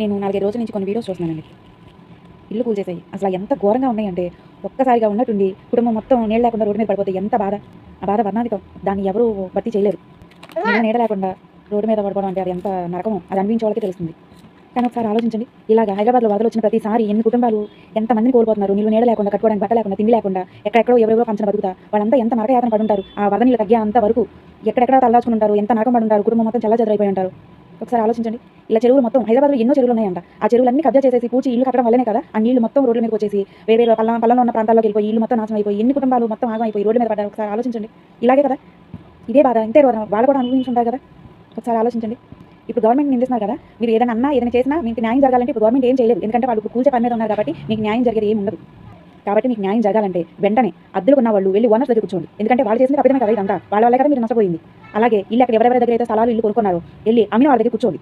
నేను నాలుగైదు రోజుల నుంచి కొన్ని వీడియోస్ చూస్తున్నానండి ఇల్లు కూల్చేసాయి అసలు ఎంత ఘోరంగా ఉన్నాయంటే ఒక్కసారిగా ఉన్నట్టుండి కుటుంబం మొత్తం నీళ్ళు లేకుండా రోడ్డు మీద పడిపోతే ఎంత బాధ. ఆ బాధ వర్ణాధికం. దాన్ని ఎవరు భర్తీ చేయలేరు. నీడ లేకుండా రోడ్డు మీద పడిపోవడం అంటే అది ఎంత నరకమో అది అనిపించే వాళ్ళకి తెలుస్తుంది. కానీ ఒకసారి ఆలోచించండి. ఇలాగ హైదరాబాద్లో వరదలు వచ్చిన ప్రతిసారి ఎన్ని కుటుంబాలు ఎంతమందిని కోల్పోతున్నారు? నీళ్ళు నీడ లేకుండా కట్టుకోవడానికి బట్ట లేకుండా తిండి లేకుండా ఎక్కడెక్కడో ఎవరెవరో పంచిన బతుకుతా వాళ్ళంతా ఎంత నరకయాతన పడి ఉంటారు? ఆ వరద నీళ్ళు తగ్గే అంత వరకు ఎక్కడెక్కడ తల్లాచుకుని ఉంటారు ఎంత నరకం పడి ఉంటారు? కుటుంబం మొత్తం చల్ల చెదరైపోయి ఉంటారు. ఒకసారి ఆలోచించండి. ఇలా చెరువులు మొత్తం హైదరాబాద్లో ఎన్నో చెరువులు ఉన్నాయంట. ఆ చెరువులన్నీ కబ్జా చేసేసి పూచి ఇల్లు కట్టడం వల్లనే కదా ఆ నీళ్ళు మొత్తం రోడ్ల మీదకి వచ్చేసి వేరే వేరే పల్లం పల్లంలో ఉన్న ప్రాంతాల్లోకి వెళ్ళిపోయి ఇల్లు మొత్తం నాశనం అయిపోయి ఎన్ని కుటుంబాలు మొత్తం ఆగం అయిపోయి రోడ్ల మీద పడ్డారు. ఒకసారి ఆలోచించండి. ఇలాగే కదా? ఇదే బాధ. ఇంతే బాధ వాళ్ళు కూడా అనుభవించుంటారు కదా? ఒకసారి ఆలోచించండి. ఇప్పుడు గవర్నమెంట్ నిందిస్తున్నారు కదా? మీరు ఏదైనా అన్నా ఏదైనా చేసినా మీకు న్యాయం జరగాలంటే ఇప్పుడు గవర్నమెంట్ ఏం చేయలేదు. ఎందుకంటే వాళ్ళు ఇప్పుడు కూల్చే పని మీద ఉన్నారు కాబట్టి మీకు న్యాయం జరిగేది ఏమి ఉండదు. కాబట్టి మీకు న్యాయం జరగాలంటే వెంటనే అద్దెలు ఉన్న వాళ్ళు వెళ్ళి ఓనర్స్ దగ్గర కూర్చోండి. ఎందుకంటే వాళ్ళు చేసిన తప్పిదమే కదా ఇదంతా. వాళ్ళ వల్లే కదా మీరు నష్టపోయింది. అలాగే ఇల్లు అక్కడ ఎవరెవరి దగ్గర అయితే స్థలాలు ఇల్లు కొనుక్కున్నారో వెళ్ళి అమ్మిన వాళ్ళ దగ్గర కూర్చోండి.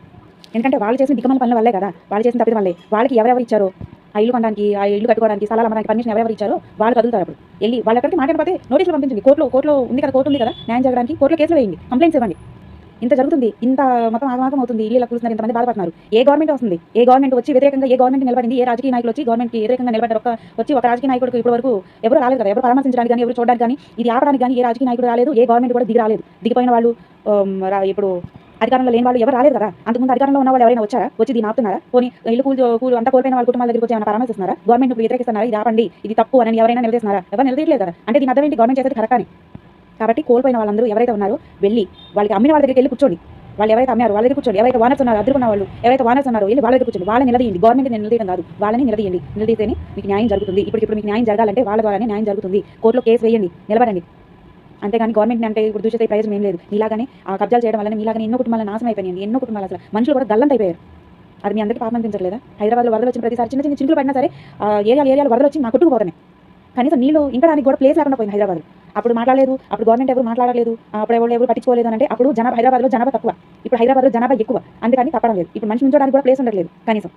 ఎందుకంటే వాళ్ళు చేసిన దిగమల పనుల వల్లే కదా వాళ్ళు చేసిన తప్పిదం వల్లే. వాళ్ళకి ఎవరెవరు ఇచ్చారో ఆ ఇల్లు కొనడానికి ఆ ఇల్లు కట్టుకోవడానికి స్థలాలు అమ్మడానికి పర్మిషన్ ఎవరెవరు ఇచ్చారో వాళ్ళు కదులుతారు అప్పుడు. వెళ్ళి వాళ్ళ ఎక్కడికి మాట్లాడకపోతే నోటీసులు పంపించండి. కోర్టులో కోర్టులో ఉంది కదా కోర్టు ఉంది కదా న్యాయం జరగడానికి కోర్టులో కేసులు వేయండి. కంప్లైంట్స్ ఇవ్వండి. ఇంత జరుగుతుంది ఇంత మొత్తం ఆగమాగం అవుతుంది ఇల్లు ఇలా కూర్చున్నారు ఇంతమంది బాధపడుతున్నారు. ఏ గవర్నమెంట్ వస్తుంది? ఏ గవర్నమెంట్ వచ్చి వ్యతిరేకంగా ఏ గవర్నమెంట్ నిలబడింది? ఏ రాజకీయ నాయకులు వచ్చి గవర్నమెంట్కి వ్యతిరేకంగా నిలబడ్డారు? ఒక వచ్చి ఒక రాజకీయ నాయకుడికి ఇప్పుడు వరకు ఎవరు రాలేదు కదా ఎవరు పరామర్శించడానికి కానీ ఎవరు చూడడానికి కానీ ఇది ఆపడానికి కానీ ఏ రాజకీయ నాయకుడు రాలేదు ఏ గవర్నమెంట్ కూడా దిగి రాలేదు. దిగిపోయిన వాళ్ళు ఇప్పుడు అధికారంలో లేని వాళ్ళు ఎవరు రాలేదు కదా? అంతకుముందు అధికారంలో ఉన్న వాళ్ళు ఎవరైనా వచ్చారా? వచ్చి దీన్ని ఆపుతున్నారా? పోనీ ఇల్లు కూల్ కూలు అంతా కోల్పోయిన వాళ్ళ కుటుంబాల దగ్గరికి వచ్చి ఏమైనా పరామర్శిస్తున్నారా? గవర్నమెంట్ వ్యతిరేకిస్తున్నారా? ఇది ఆపండి ఇది తప్పు అని ఎవరైనా నిలదీస్తున్నారా? ఎవరు నిలదీయలేదు కదా. అంటే దీని అర్థం ఏంటి? గవర్నమెంట్ చేసేది కరెక్ట్ అని. కాబట్టి కోల్పోయిన వాళ్ళందరూ ఎవరైతే ఉన్నారో వెళ్ళి వాళ్ళకి అమ్మిన వాళ్ళ దగ్గరికి వెళ్ళి కూర్చోండి. వాళ్ళు ఎవరైతే అమ్మారు వాళ్ళ దగ్గర కూర్చోండి. ఎవరైతే వానర్స్ ఉన్నారో అద్దరుకున్న వాళ్ళు ఎవరైతే వానర్స్ ఉన్నారో వెళ్ళి వాళ్ళ దగ్గర కూర్చోండి. వాళ్ళని నిలదీయండి. గవర్నమెంట్ నిలదీయడం కాదు. వాళ్ళని నిలదీయండి. నిలదీతేనే మీకు న్యాయం జరుగుతుంది. ఇప్పుడు ఇప్పుడు మీకు న్యాయం జరగాలంటే వాళ్ళ ద్వారానే న్యాయం జరుగుతుంది. కోర్టులో కేసు వేయండి. నిలబడండి. అంతేగాని గవర్నమెంట్ అంటే ఇప్పుడు దూషితే ప్రయోజనం ఏం లేదు. ఇలాగనే ఆ కబ్జాలు చేయడం వల్ల ఇలాగనే ఎన్నో కుటుంబాలు నాశనం అయిపోయినాయి ఎన్నో కుటుంబాలు అసలు. మనుషులు కూడా గల్లంత అయిపోయారు. అది మీ అందరికీ పాపం అనిపించట్లేదా? హైదరాబాద్లో వరదలు వచ్చిన ప్రతిసారి చిన్న చిన్న చినుకులు పడినా సరే ఏరియాలు ఏరియాలు వరదలు వచ్చి నా కొట్టుకుపోతున్నాయి కనీసం నీళ్ళు ఇంకా దానికి కూడా ప్లేస్ లేకుండా పోయింది హైదరాబాద్ అప్పుడు మాట్లాడలేదు అప్పుడు గవర్నమెంట్ ఎవరు మాట్లాడలేదు అప్పుడు ఎవరు ఎవరు పట్టించుకోలేదు అని అంటే అప్పుడు జనాభా హైదరాబాద్లో జనాభా తక్కువ ఇప్పుడు హైదరాబాద్లో జనాభా ఎక్కువ. అందుకని తప్పడం లేదు. ఇప్పుడు మనిషి ఉంచడానికి కూడా ప్లేస్ ఉండట్లేదు కనీసం.